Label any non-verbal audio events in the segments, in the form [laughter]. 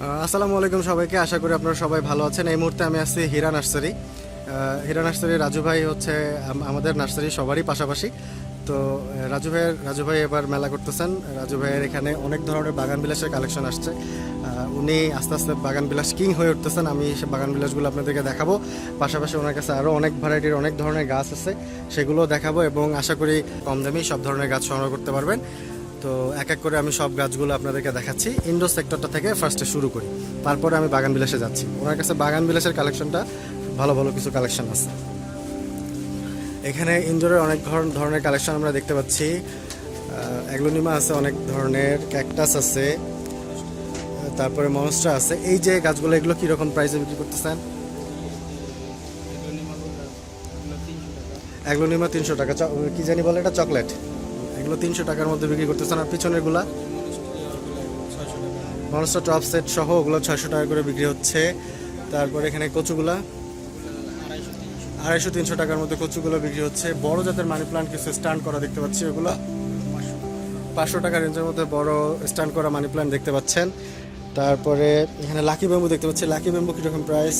আসসালামু আলাইকুম সবাইকে। আশা করি আপনারা সবাই ভালো আছেন। এই মুহূর্তে আমি আছি হীরা নার্সারি। হীরা নার্সারি রাজু ভাই হচ্ছে আমাদের নার্সারি সবারই পাশাপাশি। তো রাজু ভাইয়ের রাজু ভাই এবার মেলা করতেছেন। রাজু ভাইয়ের এখানে অনেক ধরনের বাগান বিলাসের কালেকশন আসছে। উনি আস্তে আস্তে বাগান বিলাস কিং হয়ে উঠতেছেন। আমি সে বাগান বিলাসগুলো আপনাদেরকে দেখাবো। পাশাপাশি ওনার কাছে আরও অনেক ভ্যারাইটির অনেক ধরনের গাছ আছে, সেগুলো দেখাবো এবং আশা করি কম দামি সব ধরনের গাছ সংগ্রহ করতে পারবেন। তো এক এক করে আমি সব গাছগুলো আপনাদেরকে দেখাচ্ছি। ইন্ডোর সেক্টরটা থেকে ফার্স্টে শুরু করি। তারপরে আমি বাগান বিলাসে যাচ্ছি। ওনার কাছে বাগান বিলাসের কালেকশনটা ভালো ভালো কিছু কালেকশন আছে। এখানে ইনডোরের অনেক ধরনের কালেকশন আমরা দেখতে পাচ্ছি। অ্যাগ্লোনিমা আছে অনেক ধরনের ক্যাকটাস আছে, তারপরে মনস্টার আছে। এই যে গাছগুলো, এগুলো কীরকম প্রাইসে বিক্রি করতেছেন? অ্যাগ্লোনিমা তিনশো টাকা। কি জানি বলে এটা? চকলেট। এগুলো তিনশো টাকার মধ্যে বিক্রি করতেছেন। আর পিছনেরগুলা মনস্টার টপ সেট সহ ওগুলো ছয়শো টাকা করে বিক্রি হচ্ছে। তারপরে এখানে কচুগুলা আড়াইশো তিনশো টাকার মধ্যে কচুগুলো বিক্রি হচ্ছে। বড় জাতের মানি প্লান্ট কিছু স্ট্যান্ড করা দেখতে পাচ্ছি ওগুলো পাঁচশো টাকা রেঞ্জের মধ্যে বড় স্ট্যান্ড করা মানি প্লান্ট দেখতে পাচ্ছেন। তারপরে এখানে লাকি ব্যাম্বু দেখতে পাচ্ছি। লাকি ব্যাম্বু কীরকম প্রাইস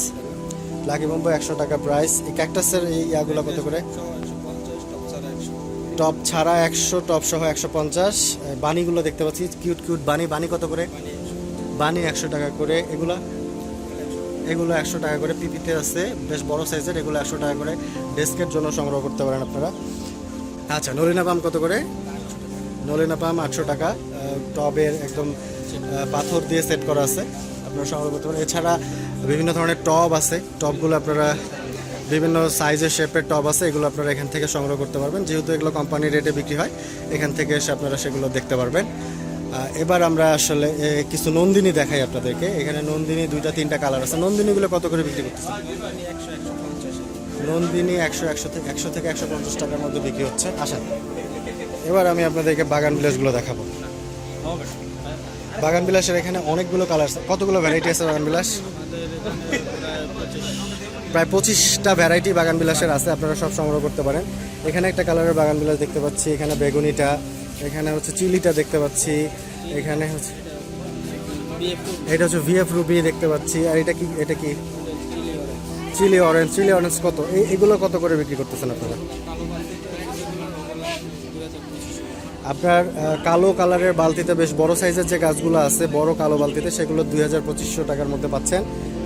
লাকি ব্যাম্বু একশো টাকা প্রাইস এই ক্যাকটাসের এই ইয়াগুলো কত করে? টপ ছাড়া একশো, টপ সহ একশো পঞ্চাশ। বানিগুলো দেখতে পাচ্ছি। কিউট কিউট বানি বানি কত করে? বানি একশো টাকা করে। এগুলা? এগুলো একশো টাকা করে পিপিতে আছে। বেশ বড় সাইজের। এগুলো একশো টাকা করে ডেস্কের জন্য সংগ্রহ করতে পারেন আপনারা। আচ্ছা নলিনা পাম কত করে? নলিনা পাম আটশো টাকা। টবের একদম পাথর দিয়ে সেট করা আছে। আপনারা সংগ্রহ করতে পারেন। এছাড়া বিভিন্ন ধরনের টব আছে। টবগুলো আপনারা বিভিন্ন সাইজের শেপের টব আছে, এগুলো আপনারা এখান থেকে সংগ্রহ করতে পারবেন। যেহেতু এগুলো কোম্পানির রেটে বিক্রি হয়, এখান থেকে এসে আপনারা সেগুলো দেখতে পারবেন। এবার আমরা আসলে কিছু নন্দিনী দেখাই আপনাদেরকে। এখানে নন্দিনী দুইটা, তিনটা কালার আছে। নন্দিনীগুলো কত করে বিক্রি করতেছে নন্দিনী একশো একশো থেকে একশো থেকে একশো পঞ্চাশ টাকার মধ্যে বিক্রি হচ্ছে। আশা এবার আমি আপনাদেরকে বাগান বিলাসগুলো দেখাবো। বাগান বিলাসের এখানে অনেকগুলো কালার কতগুলো ভ্যারাইটি আছে বাগান বিলাস? প্রায় পঁচিশটা ভ্যারাইটি বাগান বিলাসের আছে, আপনারা সব সংগ্রহ করতে পারেন। এখানে একটা কালারের বাগান বিলাস দেখতে পাচ্ছি, এখানে বেগুনিটা, এখানে হচ্ছে চিলিটা দেখতে পাচ্ছি, এখানে হচ্ছে এটা হচ্ছে ভিএফ রুবি দেখতে পাচ্ছি, আর এটা কি এটা কি? চিলি অরেঞ্জ চিলি অরেঞ্জ কত? এগুলো কত করে বিক্রি করতেছেন আপনারা? আপনার কালো কালারের বালতিতে বেশ বড় সাইজের যে গাছগুলো আছে, বড় কালো বালতিতে, সেগুলো দুই হাজার পঁচিশশো টাকার মধ্যে পাচ্ছেন।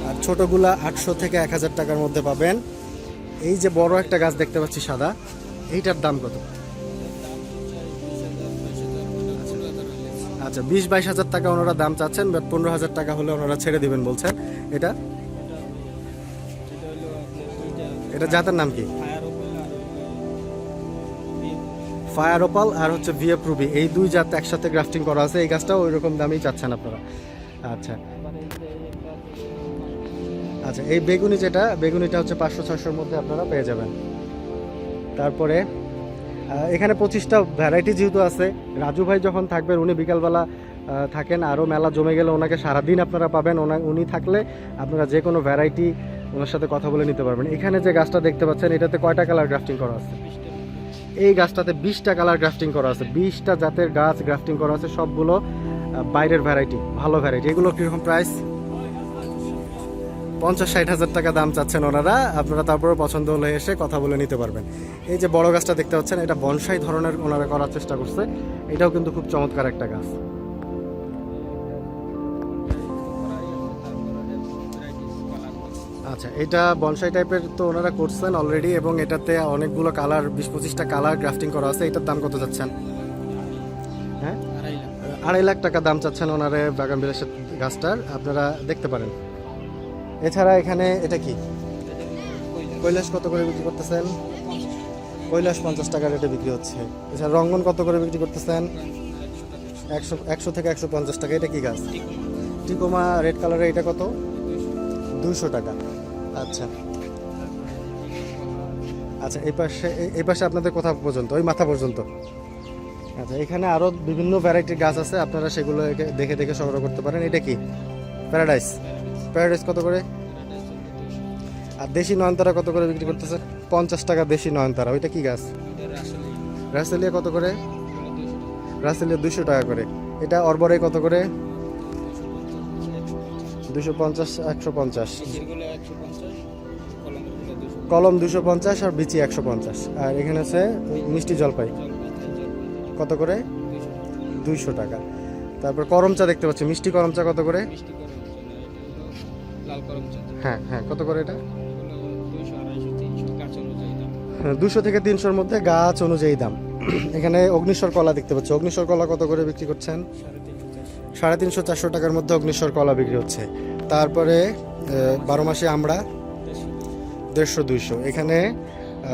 আর ছোটোগুলা আটশো থেকে এক হাজার টাকার মধ্যে পাবেন। এই যে বড় একটা গাছ দেখতে পাচ্ছি সাদা, এইটার দাম কত? আচ্ছা বিশ বাইশ হাজার টাকা ওনারা দাম চাচ্ছেন, বাট পনেরো হাজার টাকা হলে ওনারা ছেড়ে দিবেন বলছেন। এটা? এটা জাতের নাম কি? ফায়ার ওপাল আর হচ্ছে ভিএফ রুবি এই দুই জাত একসাথে গ্রাফটিং করা আছে, এই গাছটাও ওই রকম দামেই চাচ্ছেন আপনারা। আচ্ছা। আচ্ছা এই বেগুনি যেটা, বেগুনিটা হচ্ছে পাঁচশো ছয়শোর মধ্যে আপনারা পেয়ে যাবেন। তারপরে এখানে পঁচিশটা ভ্যারাইটি যেহেতু আছে, রাজু ভাই যখন থাকবেন, উনি বিকালবেলা থাকেন, আরও মেলা জমে গেলে ওনাকে সারাদিন আপনারা পাবেন। ওনা উনি থাকলে আপনারা যে কোনো ভ্যারাইটি ওনার সাথে কথা বলে নিতে পারবেন। এখানে যে গাছটা দেখতে পাচ্ছেন, এটাতে কয়টা কালার গ্রাফটিং করা আছে? এই গাছটাতে বিশটা কালার গ্রাফটিং করা আছে। বিশটা জাতের গাছ গ্রাফটিং করা আছে, সবগুলো বাইরের ভ্যারাইটি ভালো ভ্যারাইটি এগুলো কীরকম প্রাইস পঞ্চাশ ষাট হাজার টাকা দাম চাচ্ছেন ওনারা। আপনারা তারপরে পছন্দ হলে এসে কথা বলে নিতে পারবেন। এই যে বড় গাছটা দেখতে পাচ্ছেন এটা বনসাই ধরনের ওনারা করার চেষ্টা করছে। এটাও কিন্তু খুব চমৎকার একটা গাছ। আচ্ছা এটা বনসাই টাইপের তো ওনারা করছেন অলরেডি এবং এটাতে অনেকগুলো কালার বিশ পঁচিশটা কালার গ্রাফটিং করা আছে। এটার দাম কত যাচ্ছেন হ্যাঁ? আড়াই লাখ টাকা দাম চাচ্ছেন ওনারে বাগান বিলাসের গাছটার। আপনারা দেখতে পারেন। এছাড়া এখানে এটা কি? কৈলাস কত করে বিক্রি করতেছেন? কৈলাস পঞ্চাশ টাকা রেটে বিক্রি হচ্ছে। এছাড়া রঙ্গন কত করে বিক্রি করতেছেন? একশো একশো থেকে একশো পঞ্চাশ টাকা। এটা কি গাছ? টিকোমা রেড কালারের এটা কত? দুশো টাকা। আচ্ছা। আচ্ছা এই পাশে, এই- পাশে আপনাদের কোথা পর্যন্ত, ওই মাথা পর্যন্ত। আচ্ছা এখানে আরও বিভিন্ন ভ্যারাইটির গাছ আছে। আপনারা সেগুলো দেখে দেখে সংগ্রহ করতে পারেন। এটা কি? প্যারাডাইস প্যারাডাইস কত করে? আর দেশি নয়নতারা কত করে বিক্রি করতেছে? পঞ্চাশ টাকা দেশি নয়নতারা, ওইটা কি গাছ? রাসেলিয়া কত করে? রাসেলিয়া দুশো টাকা করে। এটা অরবরে কত করে? দুশো পঞ্চাশ, একশো পঞ্চাশ। কলম দুশো পঞ্চাশ আর বিচি একশো পঞ্চাশ। আর এখানে আছে মিষ্টি জলপাই। কত করে? দুইশো টাকা। তারপর করম চা দেখতে পাচ্ছি। মিষ্টি করম চা কত করে? হ্যাঁ হ্যাঁ কত করে এটা? দুশো থেকে তিনশোর মধ্যে গাছ অনুযায়ী দাম। [clears throat] এখানে অগ্নিশ্বর কলা দেখতে পাচ্ছি। অগ্নিশ্বর কলা কত করে বিক্রি করছেন? সাড়ে তিনশো চারশো টাকার মধ্যে অগ্নিশ্বর কলা বিক্রি হচ্ছে। তারপরে বারো মাসে আমরা দেড়শো দুইশো। এখানে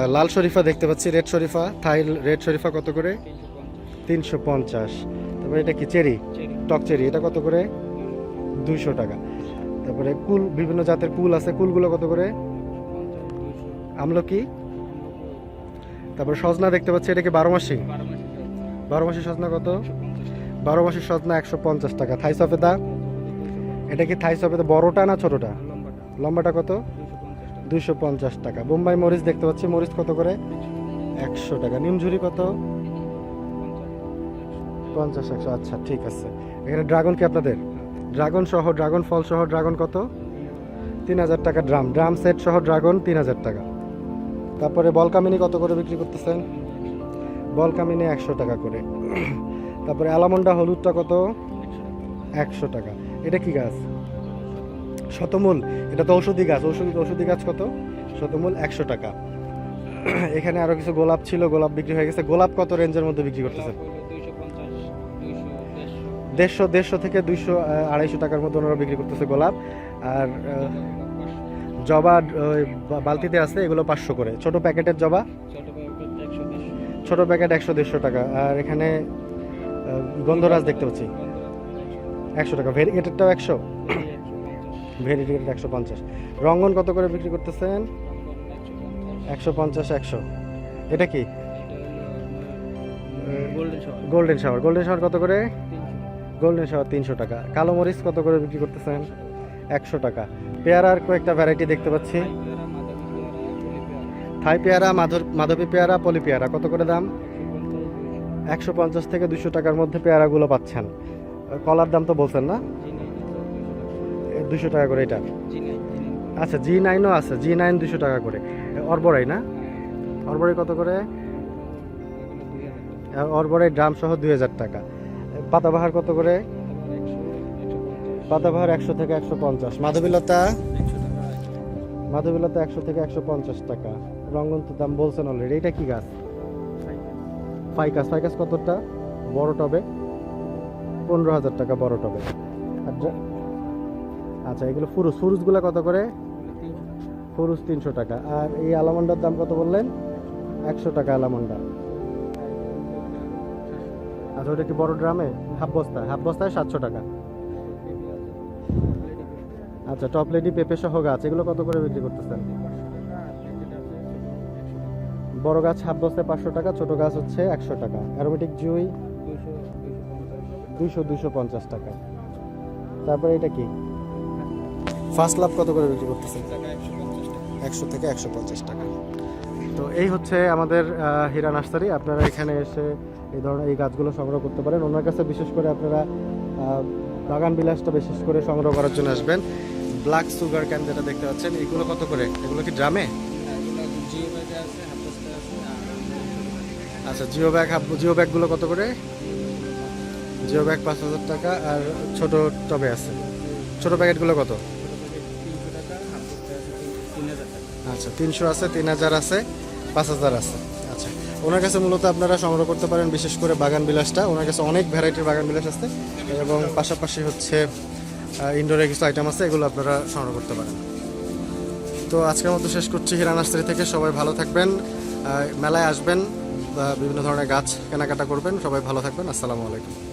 লাল শরীফা দেখতে পাচ্ছি রেড শরীফা। থাই রেড শরীফা কত করে? তিনশো পঞ্চাশ। তারপরে এটা কি চেরি। টক চেরি। এটা কত করে? দুইশো টাকা। তারপরে কুল, বিভিন্ন জাতের কুল আছে। কুলগুলো কত করে? আমলকি? তারপরে সজনা দেখতে পাচ্ছি, এটা কি বারো মাসি? বারো মাসে মাসি সজনা কত? বারো মাসের সজনা একশো পঞ্চাশ টাকা। থাই সফেদা? এটা কি থাই সফেদা বড়টা না ছোটটা? লম্বাটা কত? দুশো পঞ্চাশ টাকা। বোম্বাই মরিচ দেখতে পাচ্ছি, মরিচ কত করে? একশো টাকা। নিমঝুরি কত? পঞ্চাশ, একশো। আচ্ছা ঠিক আছে। এখানে ড্রাগন কি আপনাদের? ড্রাগন সহ, ড্রাগন ফল সহ, ড্রাগন কত? তিন হাজার টাকা ড্রাম। ড্রাম সেট সহ, ড্রাগন তিন হাজার টাকা। তারপরে বলকামিনি কত করে বিক্রি করতেছেন? বলকামিনি একশো টাকা করে। তারপরে অ্যালামন্ডা হলুদটা কত? একশো টাকা। এটা কি গাছ? শতমূল। এটা তো ঔষধি গাছ। ঔষধি ঔষধি গাছ কত? শতমূল একশো টাকা। এখানে আরও কিছু গোলাপ ছিল। গোলাপ বিক্রি হয়ে গেছে। গোলাপ কত রেঞ্জের মধ্যে বিক্রি দুইশো দেড়শো দেড়শো থেকে দুইশো আড়াইশো টাকার মতো ওনারা বিক্রি করতেছে গোলাপ। আর জবা ওই বালতিতে আছে এগুলো পাঁচশো করে। ছোট প্যাকেটের জবা। ছোট প্যাকেট একশো দেড়শো। টাকা। আর এখানে গন্ধরাজ দেখতে পাচ্ছি। একশো টাকা। ভেরিগেটেডটাও একশো? ভেরিগেটেড একশো পঞ্চাশ। রঙ্গন কত করে বিক্রি করতেছেন? একশো পঞ্চাশ একশো। এটা কি? Golden shower. Golden shower. Golden shower কত করে? গোল্ডেন শাওয়ার তিনশো টাকা। কালো মরিচ কত করে বিক্রি করতেছেন? একশো টাকা। পেয়ারার কয়েকটা ভ্যারাইটি দেখতে পাচ্ছি। থাই পেয়ারা মাধবী পেয়ারা, পলি পেয়ারা, কত করে দাম? একশো পঞ্চাশ থেকে দুশো টাকার মধ্যে পেয়ারাগুলো পাচ্ছেন। কলার দাম তো বলছেন না? দুশো টাকা করে এটা। আচ্ছা জি নাইনও আছে। জি নাইন দুশো টাকা করে। অরবরাই না? অরবরাই কত করে? অরবরাই ড্রাম সহ দুই হাজার টাকা। পাতাবাহার কত করে? পাতাবাহার একশো থেকে একশো পঞ্চাশ। মাধবীলতা? মাধবীলতা একশো থেকে একশো পঞ্চাশ টাকা। রঙ্গন তো দাম বলছেন অলরেডি এটা কি গাছ? ফাইকাস। ফাইকাস কতটা? বড় টবে? পনেরো হাজার টাকা বড় টবে। আচ্ছা এগুলো ফুরুস। ফুরুসগুলো কত করে? ফুরুস তিনশো টাকা। আর এই আলামন্ডার দাম কত বললেন? একশো টাকা আলামন্ডা। আচ্ছা ওটা কি বড় ড্রামে? হাফ বস্তা হাফ বস্তায় সাতশো টাকা। আচ্ছা টপ লেডি পেঁপে সহ গাছ, এগুলো কত করে বিক্রি করতেছেন? বড় গাছ হাফ বস্তায় পাঁচশো টাকা, ছোট গাছ হচ্ছে একশো টাকা। অ্যারোমেটিক জুই দুশো দুশো পঞ্চাশ টাকা। তারপরে এটা কি? ফার্স্ট লাভ কত করে বিক্রি করতেছেন? একশো থেকে একশো পঞ্চাশ টাকা। তো এই হচ্ছে আমাদের হীরা নার্সারি। আপনারা এখানে এসে এই ধরনের এই গাছগুলো সংগ্রহ করতে পারেন। ওনার কাছে বিশেষ করে আপনারা বাগান বিলাসটা বিশেষ করে সংগ্রহ করার জন্য আসবেন। ব্ল্যাক সুগার ক্যান যেটা দেখতে পাচ্ছেন, এগুলো কত করে? এগুলো কি ড্রামে? আচ্ছা জিও ব্যাগ জিও ব্যাগগুলো কত করে? জিও ব্যাগ পাঁচ হাজার টাকা, আর ছোট টবে আছে। ছোট প্যাকেটগুলো কত? আচ্ছা তিনশো আছে, তিন হাজার আছে, পাঁচ হাজার আছে। ওনার কাছে মূলত আপনারা সংগ্রহ করতে পারেন, বিশেষ করে বাগান বিলাসটা। ওনার কাছে অনেক ভ্যারাইটির বাগান বিলাস আছে এবং পাশাপাশি হচ্ছে ইনডোরের কিছু আইটেম আছে, এগুলো আপনারা সংগ্রহ করতে পারেন। তো আজকের মতো শেষ করছি হিরা নার্সারি থেকে। সবাই ভালো থাকবেন মেলায় আসবেন বিভিন্ন ধরনের গাছ কেনাকাটা করবেন। সবাই ভালো থাকবেন। আসসালামু আলাইকুম।